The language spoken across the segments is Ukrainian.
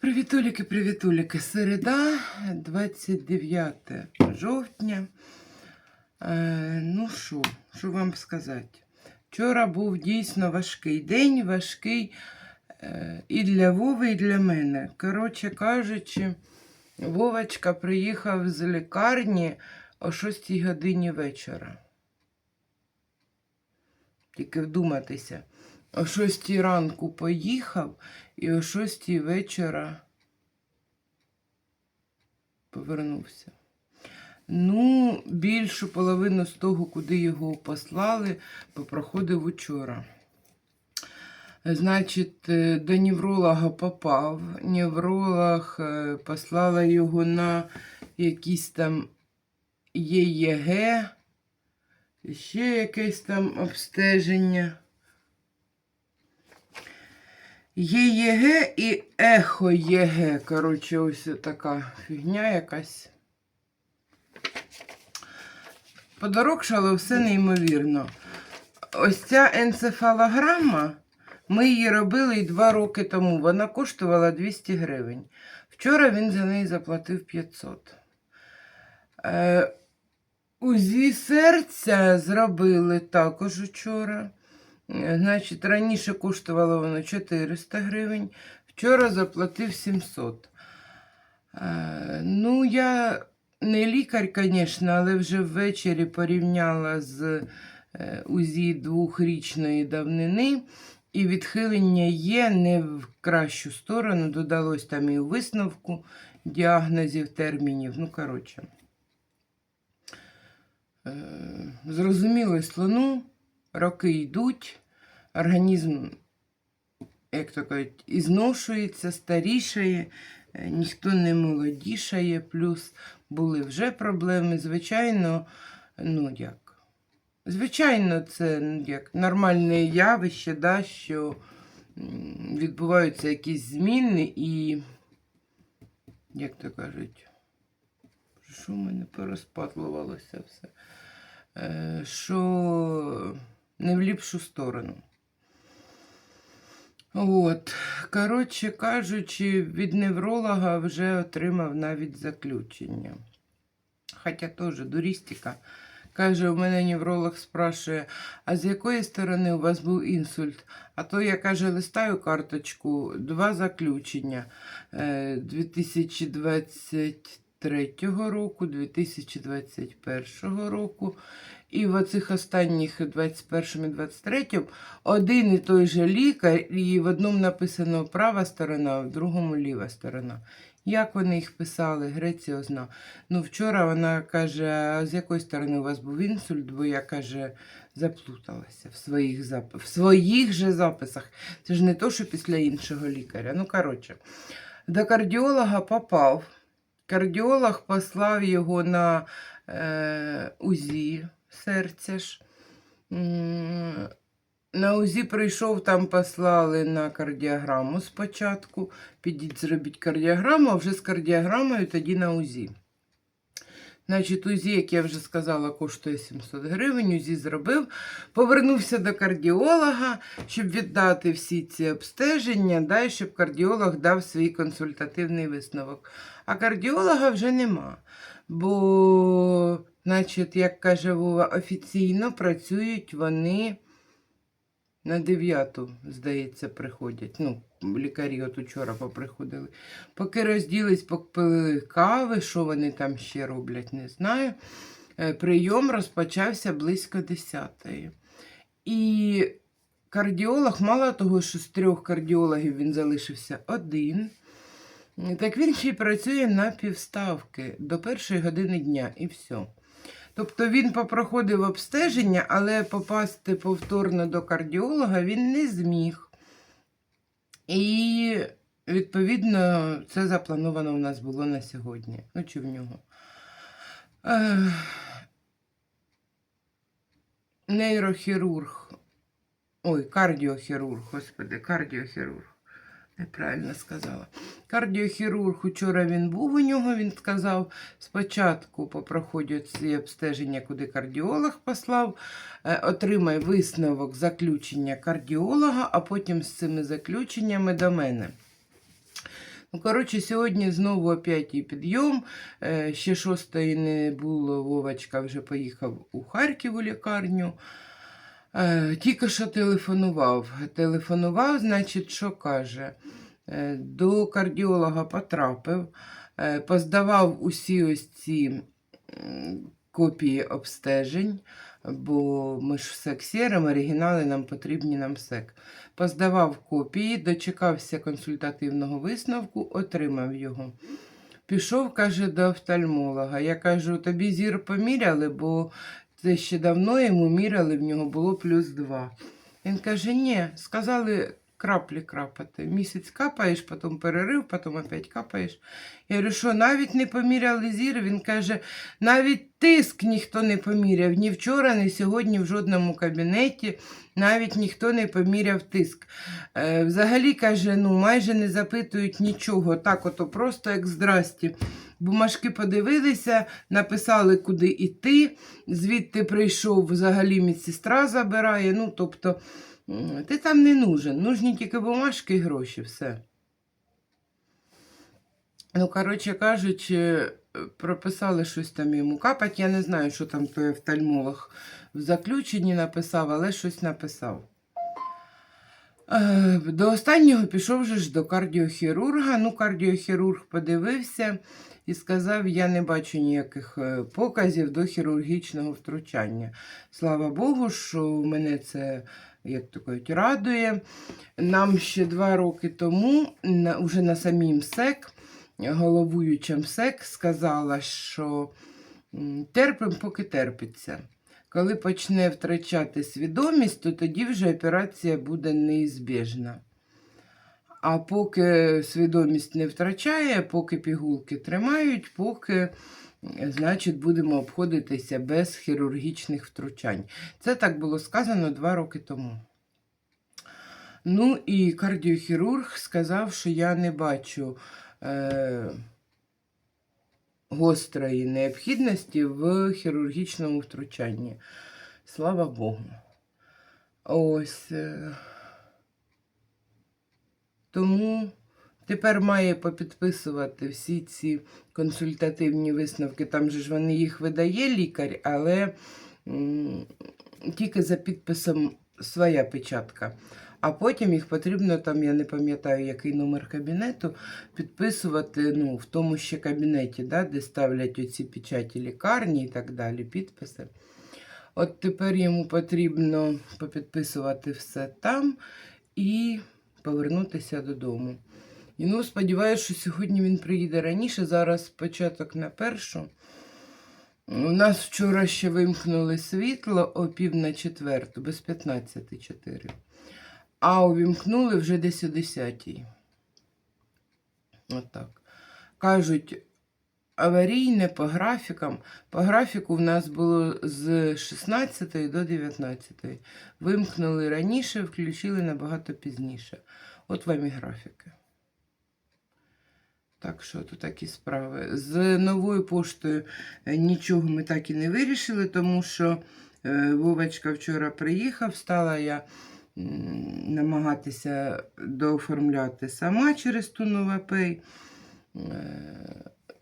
Привітуліки, привітуліки. Середа, 29 жовтня. Е, ну що, що вам сказати? Вчора був дійсно важкий день, важкий е, і для Вови, і для мене. Коротше кажучи, Вовочка приїхав з лікарні о 6 годині вечора. Тільки вдуматися. О 6 ранку поїхав і о 6 вечора повернувся. Ну, більшу половину з того, куди його послали, попроходив учора. Значить, е, до невролога попав. Невролог е, послала його на якісь там ЄЄГ, ще якесь там обстеження. ЄЄГ і ехо ЄГ. Коротше, ось така фігня якась. Подорожчало все неймовірно. Ось ця енцефалограма, ми її робили і два роки тому. Вона коштувала 200 гривень. Вчора він за неї заплатив 500. Е, УЗІ серця зробили також вчора. Е, Значить, раніше коштувало воно 400 гривень, вчора заплатив 700. Е, ну, я не лікар, звісно, але вже ввечері порівняла з е, УЗІ двохрічної давнини, і відхилення є не в кращу сторону. Додалось там і у висновку діагнозів, термінів. Ну, коротше. Зрозуміло, слону, роки йдуть, організм, як то кажуть, ізношується, старішає, е, ніхто не молодішає, плюс були вже проблеми. Звичайно, ну як. Звичайно, це ну, як нормальне явище, да, що відбуваються якісь зміни і, як то кажуть, що в мене порозпатлувалося все, е, що не в ліпшу сторону. От, коротше кажучи, від невролога вже отримав навіть заключення. Хоча теж дурістика. Каже, у мене невролог спрашує, а з якої сторони у вас був інсульт? А то я каже, листаю карточку, два заключення е, 2023 року, 2021 року. І в оцих останніх 21 і 23 один і той же лікар, і в одному написано права сторона, а в другому ліва сторона. Як вони їх писали, Греція знав. Ну, вчора вона каже, а з якої сторони у вас був інсульт, бо я каже, заплуталася в своїх, зап... в своїх же записах. Це ж не то, що після іншого лікаря. Ну, коротше, до кардіолога попав. Кардіолог послав його на е, УЗІ серця ж. На УЗІ прийшов, там послали на кардіограму спочатку. Підіть, зробіть кардіограму, а вже з кардіограмою тоді на УЗІ. Значить, УЗІ, як я вже сказала, коштує 700 гривень. УЗІ зробив. Повернувся до кардіолога, щоб віддати всі ці обстеження, да, і щоб кардіолог дав свій консультативний висновок. А кардіолога вже нема. Бо, значить, як каже Вова, офіційно працюють вони на 9, здається, приходять. Ну, лікарі от учора поприходили. Поки розділись, попили кави, що вони там ще роблять, не знаю. Е, Прийом розпочався близько 10-ї. І кардіолог, мало того, що з трьох кардіологів він залишився один. Так він ще й працює на півставки до першої години дня і все. Тобто він попроходив обстеження, але попасти повторно до кардіолога він не зміг. І, відповідно, це заплановано у нас було на сьогодні. Ну, чи в нього. Нейрохірург. Ой, кардіохірург, господи, кардіохірург. Неправильно сказала. Кардіохірург учора він був у нього, він сказав, спочатку попроходять ці обстеження, куди кардіолог послав, е, отримай висновок заключення кардіолога, а потім з цими заключеннями до мене. Ну, коротше, сьогодні знову о п'ятій підйом. Е, Ще шостої не було. Вовочка вже поїхав у Харків у лікарню. Е, Тільки що телефонував. Телефонував, значить, що каже? Е, До кардіолога потрапив, е, поздавав усі ось ці копії обстежень, бо ми ж все ксеримо, оригінали нам потрібні нам сек. Поздавав копії, дочекався консультативного висновку, отримав його. Пішов, каже, до офтальмолога. Я кажу, тобі зір поміряли, бо це ще давно йому міряли, в нього було плюс два. Він каже, ні, сказали краплі крапати. Місяць капаєш, потім перерив, потім опять капаєш. Я говорю, що навіть не поміряли зір. Він каже, навіть тиск ніхто не поміряв. Ні вчора, ні сьогодні в жодному кабінеті навіть ніхто не поміряв тиск. Е, взагалі, каже, ну майже не запитують нічого. Так, ото просто як здрасті. Бумажки подивилися, написали, куди йти. Звідти прийшов взагалі медсестра забирає. Ну, тобто, ти там не нужен. Нужні тільки бумажки і гроші, все. Ну, коротше кажучи, прописали щось там йому капать. Я не знаю, що там той офтальмолог в заключенні написав, але щось написав. Е, До останнього пішов же ж до кардіохірурга. Ну, кардіохірург подивився і сказав: я не бачу ніяких е, показів до хірургічного втручання. Слава Богу, що мене це, як то кажуть, радує. Нам ще два роки тому, на, уже на самім СЕК, головуюча МСЕК, сказала, що терпимо, поки терпиться. Коли почне втрачати свідомість, то тоді вже операція буде неізбіжна. А поки свідомість не втрачає, поки пігулки тримають, поки, е, значить, будемо обходитися без хірургічних втручань. Це так було сказано два роки тому. Ну і кардіохірург сказав, що я не бачу е, гострої необхідності в хірургічному втручанні. Слава Богу. Ось. Е, тому тепер має попідписувати всі ці консультативні висновки. Там же ж вони їх видає лікар, але тільки за підписом своя печатка. А потім їх потрібно, там я не пам'ятаю, який номер кабінету, підписувати ну, в тому ще кабінеті, да, де ставлять оці печаті лікарні і так далі, підписи. От тепер йому потрібно попідписувати все там і повернутися додому. І ну, сподіваюся, що сьогодні він приїде раніше. Зараз початок на першу. У нас вчора ще вимкнули світло о пів на четверту, без 15.4. А увімкнули вже десь о 10. Отак. Кажуть, аварійне по графікам. По графіку в нас було з 16 до 19. Вимкнули раніше, включили набагато пізніше. От вам і графіки. Так що тут такі справи. З новою поштою е, нічого ми так і не вирішили, тому що е, Вовочка вчора приїхав, стала я намагатися дооформляти сама через ту Новапей.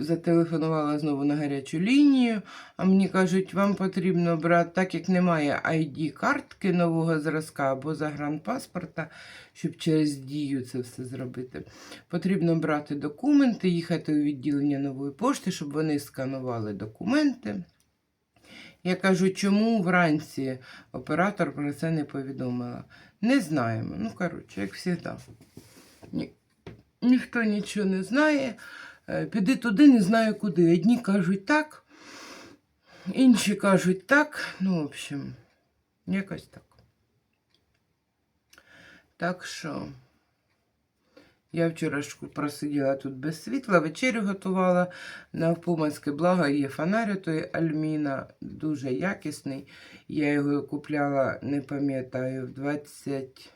Зателефонувала знову на гарячу лінію, а мені кажуть, вам потрібно брати, так як немає ID-картки нового зразка або загранпаспорта, щоб через дію це все зробити. Потрібно брати документи, їхати у відділення нової пошти, щоб вони сканували документи. Я кажу, чому вранці оператор про це не повідомила? Не знаємо. Ну, коротше, як завжди. Ні, ніхто нічого не знає. Е, Піди туди, не знаю куди. Одні кажуть так, інші кажуть так. Ну, в общем, якось так. Так що я вчора ж просиділа тут без світла, вечерю готувала. на Навпомацьке благо є фонарь той Альміна, дуже якісний. Я його купляла, не пам'ятаю, в 20.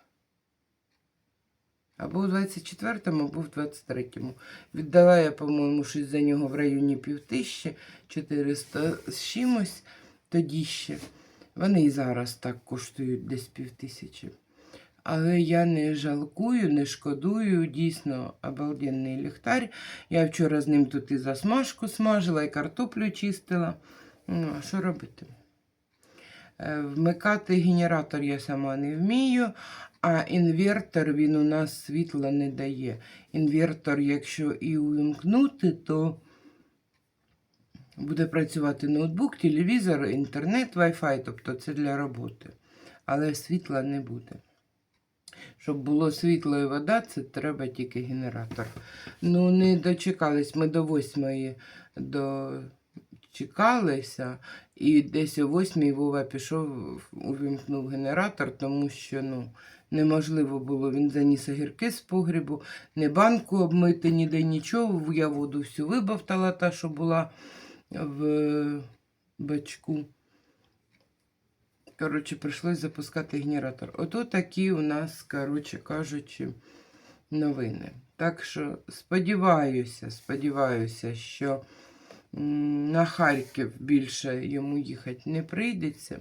Або в 24-му, або в 23-му. Віддала я, по-моєму, щось за нього в районі півтисячі, 400 з чимось тоді ще. Вони і зараз так коштують десь півтисячі. Але я не жалкую, не шкодую. Дійсно обалденний ліхтар. Я вчора з ним тут і засмажку смажила, і картоплю чистила. Ну, а що робити? Е, Вмикати генератор я сама не вмію, а інвертор він у нас світла не дає. Інвертор, якщо і увімкнути, то буде працювати ноутбук, телевізор, інтернет, Wi-Fi, тобто це для роботи. Але світла не буде. Щоб було світло і вода, це треба тільки генератор. Ну, не дочекались. Ми до восьмої дочекалися, і десь о восьмій Вова пішов, увімкнув генератор, тому що ну, неможливо було. Він заніс огірки з погрібу, не банку обмити, ніде нічого. Я воду всю вибавтала, та, що була в бачку. Коротше, прийшлось запускати генератор. Ото такі у нас, коротше кажучи, новини. Так що сподіваюся, сподіваюся, що на Харків більше йому їхати не прийдеться.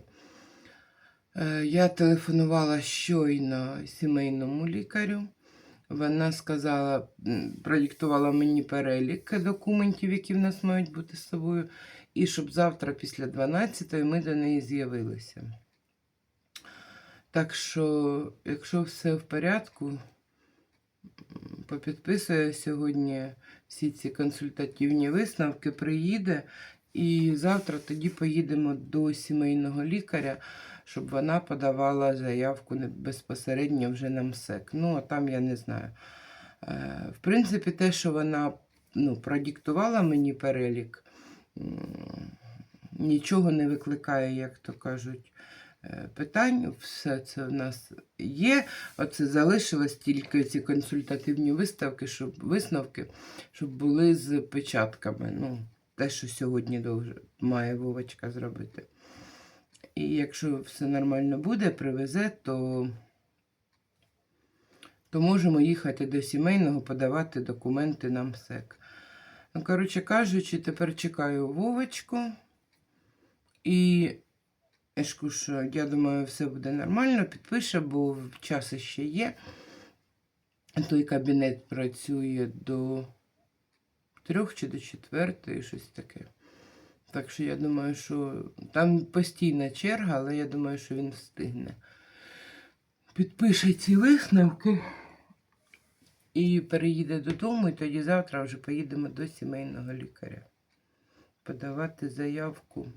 Е, Я телефонувала щойно сімейному лікарю. Вона сказала, продиктувала мені перелік документів, які в нас мають бути з собою, і щоб завтра після 12-ї, ми до неї з'явилися. Так що, якщо все в порядку, попідписує сьогодні всі ці консультативні висновки, приїде, і завтра тоді поїдемо до сімейного лікаря, щоб вона подавала заявку безпосередньо вже на МСЕК. Ну, а там я не знаю. Е, В принципі, те, що вона ну, продиктувала мені перелік, нічого не викликає, як то кажуть, питань. Все це в нас є. Оце залишилось тільки ці консультативні виставки, щоб, висновки, щоб були з печатками. Ну, те, що сьогодні має Вовочка зробити. І якщо все нормально буде, привезе, то, то можемо їхати до сімейного, подавати документи на МСЕК. Ну, коротше кажучи, тепер чекаю Вовочку. І я ж кажу, я думаю, все буде нормально, підпише, бо час ще є. Той кабінет працює до трьох чи до четвертої, щось таке. Так що я думаю, що там постійна черга, але я думаю, що він встигне. Підпише ці висновки і переїде додому, і тоді завтра вже поїдемо до сімейного лікаря. Подавати заявку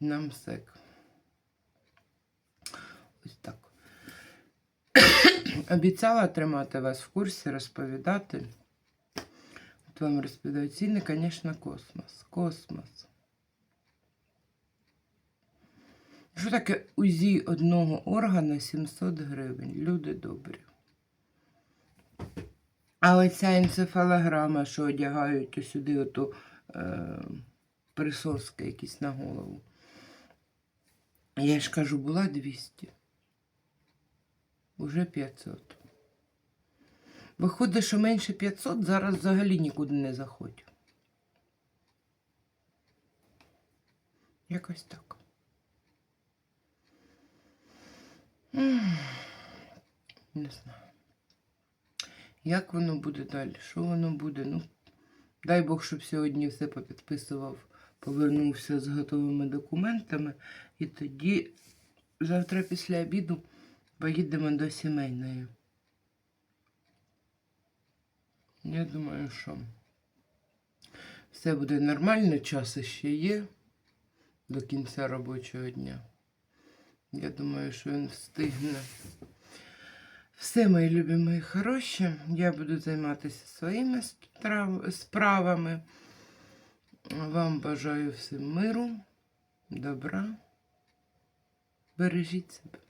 на МСЕК. Ось так. Обіцяла тримати вас в курсі, розповідати. От вам розповідаю ціни, звісно, космос. Космос. Що таке УЗІ одного органа 700 гривень? Люди добрі. А оця енцефалограма, що одягають сюди оту е, присоски якісь на голову. Я ж кажу, була 200. Уже 500. Виходить, що менше 500 зараз взагалі нікуди не заходь. Якось так. Не знаю. Як воно буде далі? Що воно буде? Ну, дай Бог, щоб сьогодні все попідписував, повернувся з готовими документами. І тоді завтра після обіду поїдемо до сімейної. Я думаю, що все буде нормально, час ще є до кінця робочого дня. Я думаю, що він встигне. Все, мої любі, мої хороші. Я буду займатися своїми справами. Вам бажаю всім миру, добра. Бережіть себе.